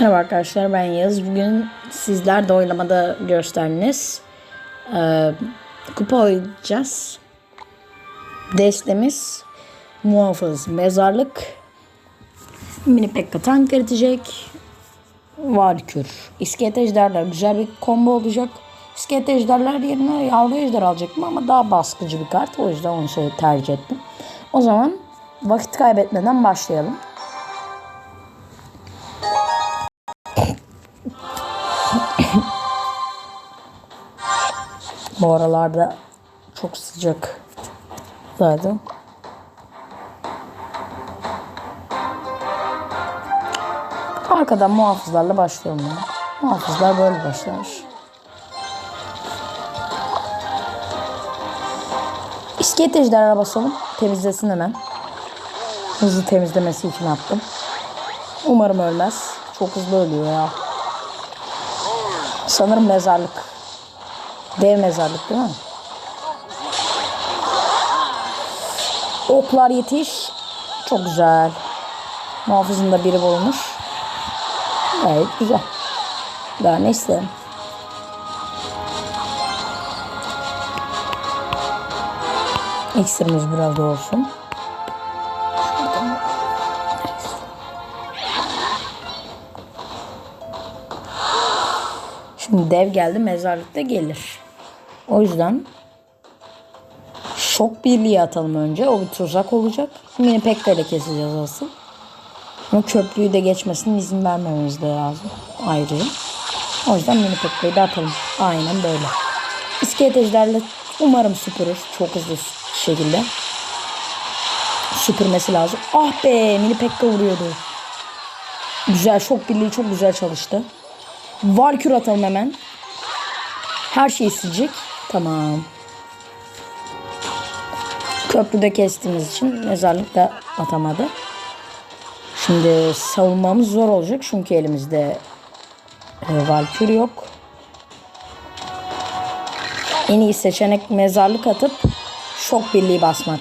Merhaba arkadaşlar ben Yağız. Bugün sizler de oylamada gösterdiniz. Ee, kupa oynayacağız. Destemiz muhafız mezarlık. Mini pekka tank eritecek. Varkür. İskelet ejderler güzel bir combo olacak. İskelet ejderler yerine yavru ejder alacaktım ama daha baskıcı bir kart. O yüzden onu tercih ettim. O zaman vakit kaybetmeden başlayalım. Bu aralarda çok sıcak zaten. Arkadan muhafızlarla başlıyorum ya. Muhafızlar böyle başlar. İskelet ejderha basalım. Temizlesin hemen. Hızlı temizlemesi için attım. Umarım ölmez. Çok hızlı ölüyor ya. Sanırım mezarlık. Dev mezarlık değil mi? Oklar yetiş. Çok güzel. Muhafızında biri bulmuş. Gayet güzel. Daha ne isterim? İksirimiz biraz da olsun. Şimdi dev geldi mezarlıkta gelir. O yüzden şok birliği atalım önce. O bir tuzak olacak. Mini Pekka ile keseceğiz asıl. Ama köprüyü de geçmesine izin vermememiz de lazım. Ayrıca. O yüzden Mini Pekka'yı da atalım. Aynen böyle. İskelet ejderle umarım süpürür. Çok hızlı şekilde. Süpürmesi lazım. Ah be Mini Pekka vuruyordu. Güzel şok birliği çok güzel çalıştı. Valkür atalım hemen. Her şeyi silecek. Tamam. Köprüde kestiğimiz için mezarlık da atamadı. Şimdi savunmamız zor olacak çünkü elimizde e, Valkür yok. En iyi seçenek mezarlık atıp şok birliği basmak.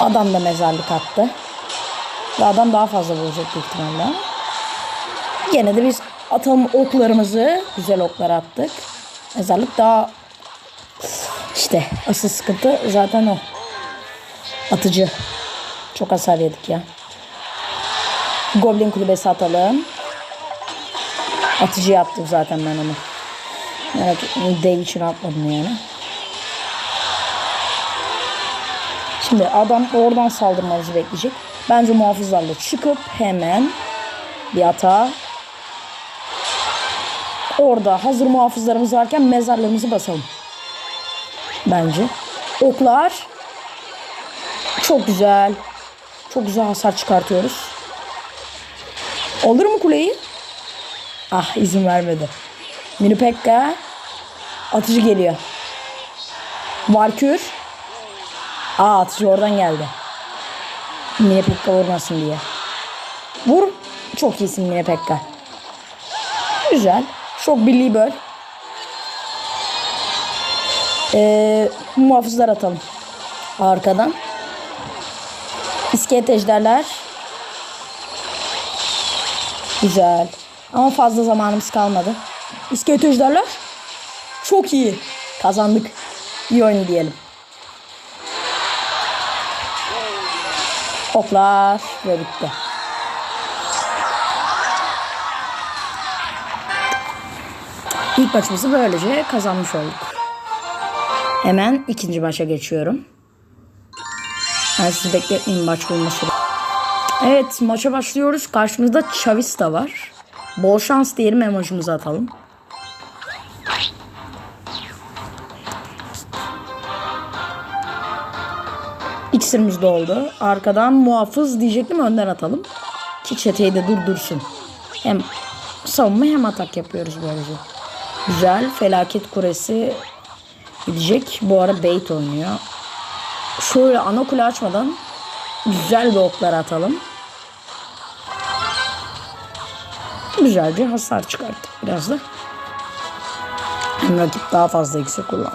Adam da mezarlık attı. Ve adam daha fazla vuracak büyük ihtimalle. Gene de biz atalım oklarımızı. Güzel oklar attık. Mezarlık daha işte asıl sıkıntı zaten o. Atıcı. Çok hasar yedik ya. Goblin kulübesi atalım. Atıcı yaptım zaten ben onu. Merak etmeyin dev için atmadım yani. Şimdi adam oradan saldırmamızı bekleyecek. Bence muhafızlarla çıkıp hemen bir hata Orada hazır muhafızlarımız varken mezarlarımızı basalım. Bence. Oklar. Çok güzel. Çok güzel hasar çıkartıyoruz. Olur mu kuleyi? Ah izin vermedi. Mini. Atıcı geliyor. Valkür. Aa atıcı oradan geldi. Mini vurmasın diye. Vur. Çok iyisin Mini Pekka. Güzel. Şok birliği böl. Ee, muhafızlar atalım. Arkadan. İskelet ejderler. Güzel. Ama fazla zamanımız kalmadı. İskelet ejderler. Çok iyi. Kazandık. İyi oyun diyelim. Oklar ve bitti. İlk maçımızı böylece kazanmış olduk. Hemen ikinci maça geçiyorum. Ben sizi bekletmeyeyim maç bulması. Evet maça başlıyoruz. Karşımızda Chavista var. Bol şans diyelim emojimizi atalım. İksirimiz doldu. Arkadan muhafız diyecektim önden atalım. Ki çeteyi de durdursun. Hem savunma hem atak yapıyoruz böylece. Güzel. Felaket kuresi gidecek. Bu ara bait oynuyor. Şöyle ana kule açmadan güzel bir oklar atalım. Güzelce hasar çıkarttık biraz da. Hem rakip daha fazla iksir kullan.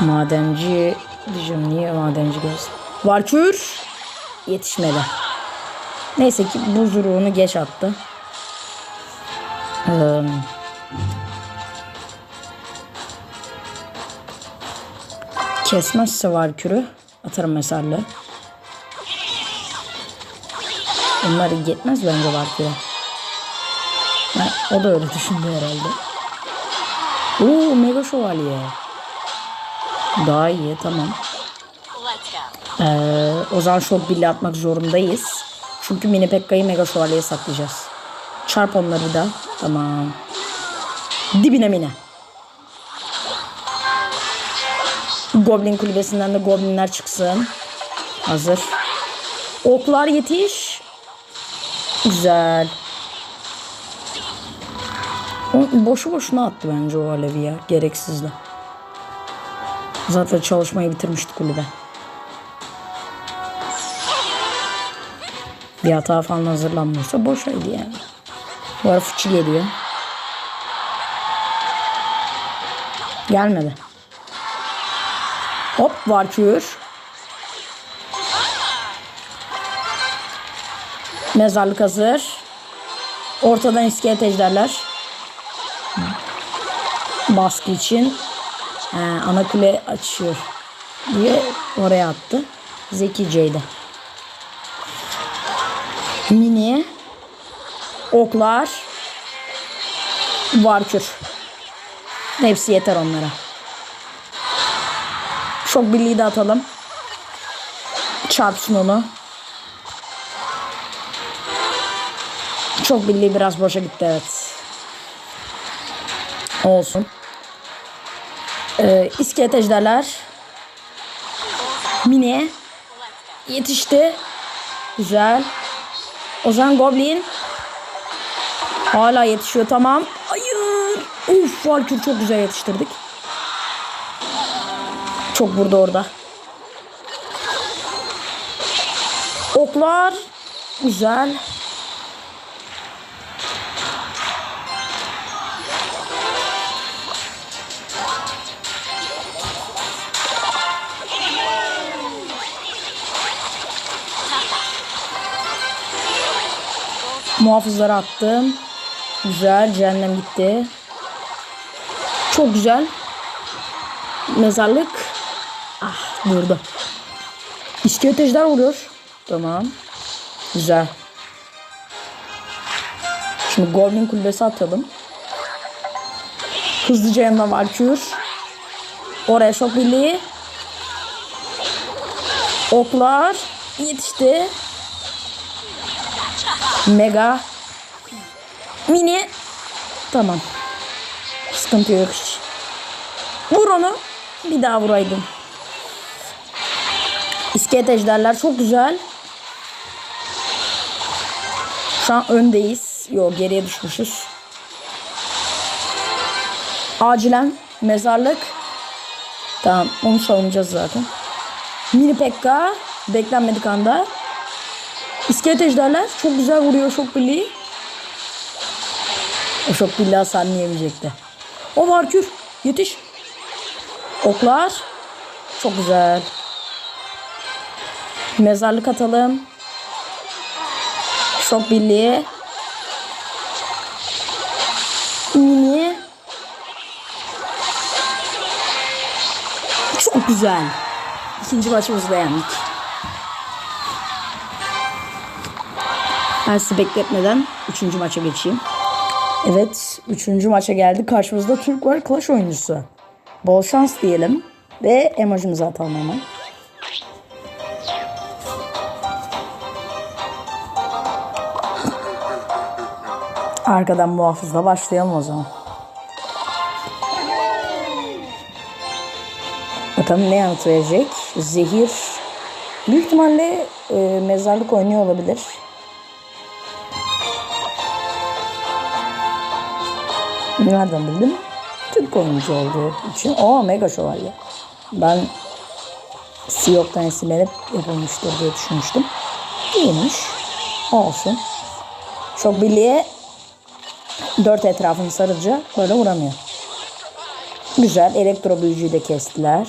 Madenci diyeceğim niye madenci göz? Valkür. yetişmedi. Neyse ki buz geç attı. Ee, kesmezse var kürü atarım mesela. Onlar yetmez bence var kürü. Ha, o da öyle düşündü herhalde. Oo mega şövalye. Daha iyi tamam. Ee, o zaman şok birliği atmak zorundayız. Çünkü mini Pekka'yı mega şövalyeye saklayacağız. Çarp onları da. Tamam. Dibine mine. Goblin kulübesinden de goblinler çıksın. Hazır. Oklar yetiş. Güzel. O boşu boşuna attı bence o alevi ya. Gereksizdi. Zaten çalışmayı bitirmişti kulübe. Bir hata falan hazırlanmıyorsa boşaydı yani. Bu ara fıçı geliyor. Gelmedi. Hop Varkür. Mezarlık hazır. Ortadan iskelet ejderler. Baskı için. He, ana kule açıyor. Diye oraya attı. Zekiceydi. Mini. Oklar. Varkür. Hepsi yeter onlara. Şok birliği de atalım. Çarpsın onu. Çok birliği biraz boşa gitti evet. Olsun. Ee, iskelet ejderler. Mini. Yetişti. Güzel. Ozan Goblin. Hala yetişiyor tamam. Hayır. Uf Valkür çok güzel yetiştirdik. Çok burada orada. Oklar. Güzel. Muhafızları attım. Güzel. Cehennem gitti. Çok güzel. Mezarlık. Ah burada. İskelet ejder vuruyor. Tamam. Güzel. Şimdi Goblin kulübesi atalım. Hızlıca yanına Valkür. Oraya şok birliği. Oklar. Yetişti. Mega. Mini. Tamam. Sıkıntı yok hiç. Vur onu. Bir daha vuraydım. İskelet ejderler çok güzel. Şu an öndeyiz. Yok geriye düşmüşüz. Acilen mezarlık. Tamam onu savunacağız zaten. Mini Pekka. Beklenmedik anda. İskelet ejderler çok güzel vuruyor şok birliği. O şok birliği hasarını yemeyecekti. O var kür. Yetiş. Oklar. Çok güzel. Mezarlık atalım. Şok birliği. Mini. Çok güzel. İkinci maçımızı. Ben sizi bekletmeden üçüncü maça geçeyim. Evet, üçüncü maça geldik. Karşımızda Türk var, Clash oyuncusu. Bol şans diyelim. Ve emojimizi atalım hemen. Arkadan muhafızla başlayalım o zaman. Bakalım ne yanıt verecek? Zehir. Büyük ihtimalle e, mezarlık oynuyor olabilir. Nereden bildim? Türk oyuncu olduğu için. O mega şövalye. Ben Siyok'tan esinlenip yapılmıştır diye düşünmüştüm. İyiymiş. Olsun. Şok birliğe dört etrafını sarınca böyle vuramıyor. Güzel. Elektro büyücüyü de kestiler.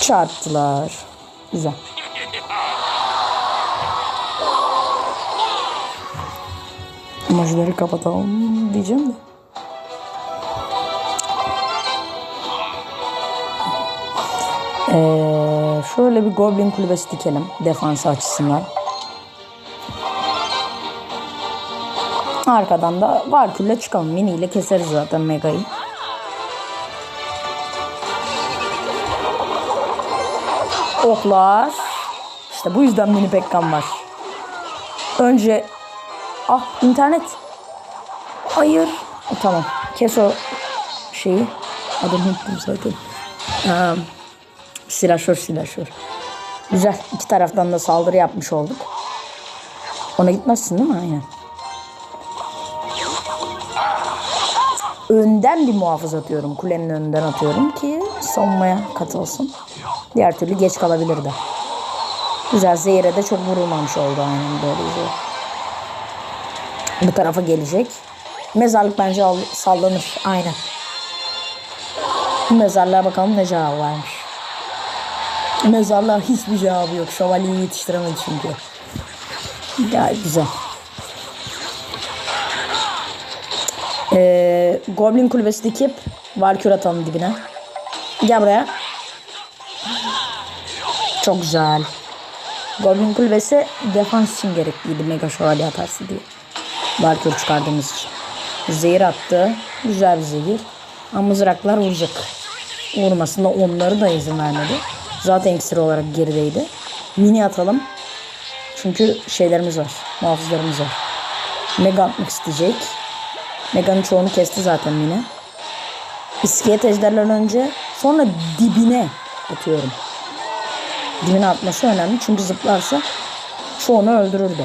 Çarptılar. Güzel. Emojileri kapatalım diyeceğim de. Ee, şöyle bir Goblin kulübesi dikelim defansı açısından. Arkadan da Valkür'le çıkalım. Mini ile keseriz zaten Mega'yı. Oklar. İşte bu yüzden mini Pekkan var. Önce ah internet. Hayır. E, tamam. Kes o şeyi. Adını unuttum zaten. Ee, silahşör silahşör. Güzel. İki taraftan da saldırı yapmış olduk. Ona gitmezsin değil mi? Aynen. Önden bir muhafız atıyorum. Kulenin önünden atıyorum ki savunmaya katılsın. Diğer türlü geç kalabilirdi. Güzel Zehir'e de çok vurulmamış oldu aynen böylece. Bu tarafa gelecek. Mezarlık bence al- sallanır. Aynen. Mezarlığa bakalım ne cevabı varmış. Mezarlığa hiçbir cevabı yok. Şövalyeyi yetiştiremedi çünkü. Gayet güzel. Ee, Goblin kulübesi dikip Valkür atalım dibine. Gel buraya. Çok güzel. Goblin kulübesi defans için gerekliydi Mega Şövalye atarsın diye. Valkür çıkardığımız için. Zehir attı. Güzel bir zehir. Ama mızraklar vuracak. Vurmasında onları da izin vermedi. Zaten iksir olarak gerideydi. Mini atalım. Çünkü şeylerimiz var. Muhafızlarımız var. Mega atmak isteyecek. Mega'nın çoğunu kesti zaten Mini. İskelet ejderlerden önce sonra dibine atıyorum. Dibine atması önemli çünkü zıplarsa çoğunu öldürürdü.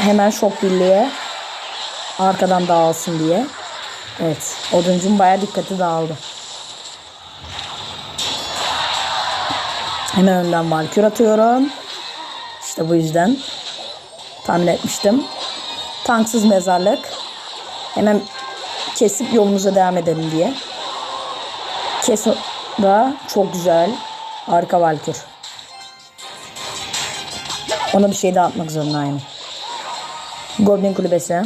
Hemen şok birliğe arkadan dağılsın diye. Evet. Oduncum baya dikkati dağıldı. Hemen önden valkür atıyorum. İşte bu yüzden tahmin etmiştim. Tanksız mezarlık. Hemen kesip yolumuza devam edelim diye. Kes da çok güzel. Harika valkür. Ona bir şey daha atmak zorunda aynı. Goblin kulübesi.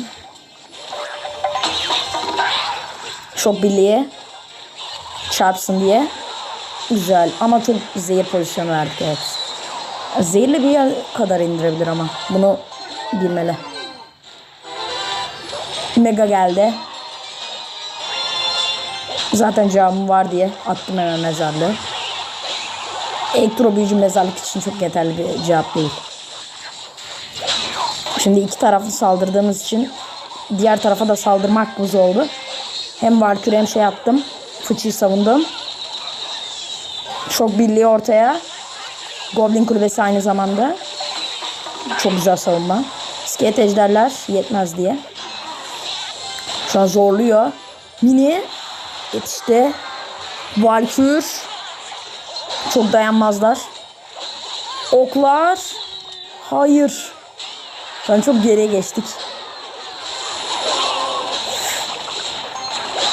Şok birliği. Çarpsın diye. Güzel ama çok zehir pozisyonu verdik evet. Zehirli bir yer kadar indirebilir ama. Bunu bilmeli. Mega geldi. Zaten cevabım var diye attım hemen mezarlığı. Elektro büyücü mezarlık için çok yeterli bir cevap değil. Şimdi iki taraflı saldırdığımız için diğer tarafa da saldırma hakkımız oldu. Hem Valkür hem şey yaptım. Fıçıyı savundum. Çok birliği ortaya. Goblin kulübesi aynı zamanda. Çok güzel savunma. İskelet ejderler yetmez diye. Şu an zorluyor. Mini yetişti. Valkür. Çok dayanmazlar. Oklar. Hayır. Şu an çok geriye geçtik.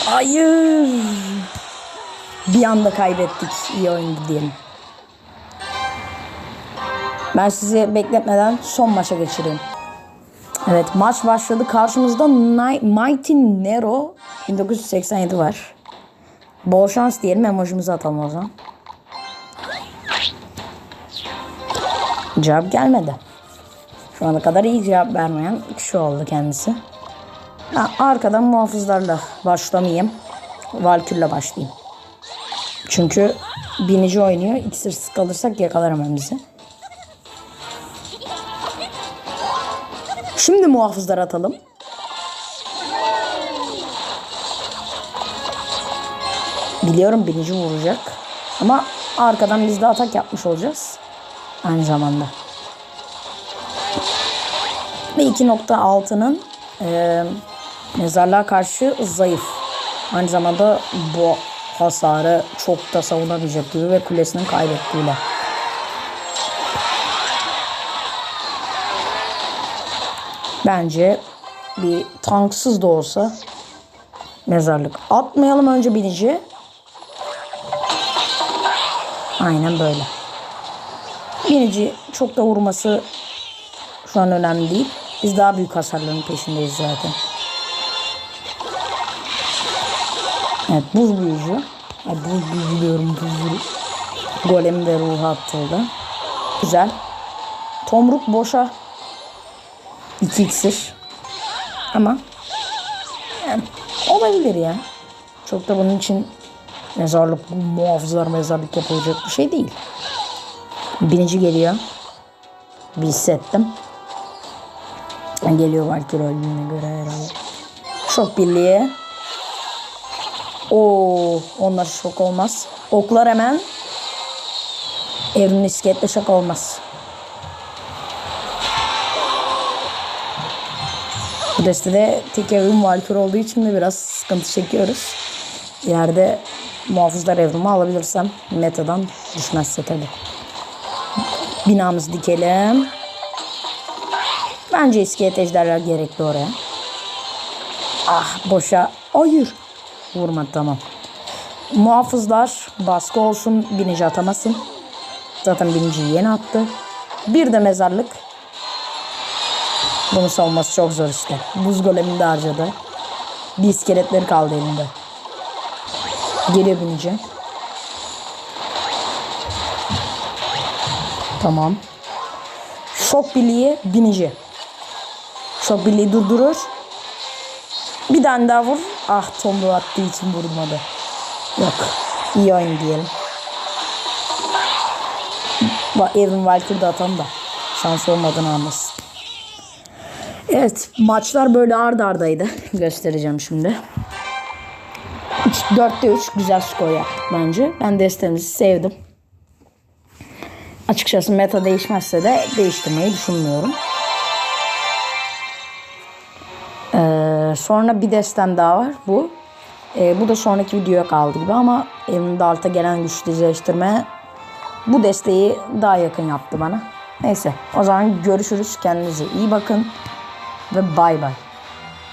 Hayır. Bir anda kaybettik. İyi oyundu diyelim. Ben sizi bekletmeden son maça geçireyim. Evet maç başladı. Karşımızda Mighty Nero 1987 var. Bol şans diyelim emojimizi atalım o zaman. Cevap gelmedi. Şu ana kadar iyi cevap vermeyen kişi oldu kendisi. Ha, arkadan muhafızlarla başlamayayım. Valkür'le başlayayım. Çünkü binici oynuyor. İksirsiz kalırsak yakalar hemen bizi. Şimdi muhafızlar atalım. Biliyorum binici vuracak. Ama arkadan biz de atak yapmış olacağız. Aynı zamanda. Ve 2.6'nın e, mezarlığa karşı zayıf. Aynı zamanda bu hasarı çok da savunamayacak gibi ve kulesinin kaybettiğiyle. Bence bir tanksız da olsa mezarlık. Atmayalım önce binici. Aynen böyle. Binici çok da vurması şu an önemli değil. Biz daha büyük hasarların peşindeyiz zaten. Evet buz büyücü. Ay, buz büyücü diyorum buz büyücü. Golem ve ruhu atıldı. Güzel. Tomruk boşa. İki iksir. Ama yani olabilir ya. Çok da bunun için mezarlık, muhafızlar mezarlık yapılacak bir şey değil. Binici geliyor. Bir hissettim. Geliyor Valkyrie öldüğüne göre herhalde. Şok birliği. Oo, onlar şok olmaz. Oklar hemen. Evrim isketle şok olmaz. Bu destede tek evrim Valkyrie olduğu için de biraz sıkıntı çekiyoruz. İleride muhafızlar evrimi alabilirsem metadan düşmezse tabii. Binamızı dikelim. Bence iskelet ejderler gerekli oraya. Ah boşa. Hayır. Vurma tamam. Muhafızlar baskı olsun. Binici atamasın. Zaten biniciyi yeni attı. Bir de mezarlık. Bunu savunması çok zor işte. Buz golemini de harcadı. Bir iskeletleri kaldı elinde. Geliyor binici. Tamam. Şok birliği binici. Şok birliği durdurur. Bir tane daha vur. Ah tomruğu attığı için vurmadı. Yok. İyi oyun diyelim. Bak Valkyrie de atan da. Şans olmadığını anlasın. Evet maçlar böyle ard ardaydı. Göstereceğim şimdi. 4'te 3 güzel skor yaptık bence. Ben destemizi sevdim. Açıkçası meta değişmezse de değiştirmeyi düşünmüyorum. Sonra bir destem daha var bu. Ee, bu da sonraki videoya kaldı gibi ama elimde alta gelen güç düzleştirme bu desteği daha yakın yaptı bana. Neyse o zaman görüşürüz. Kendinize iyi bakın ve bay bay.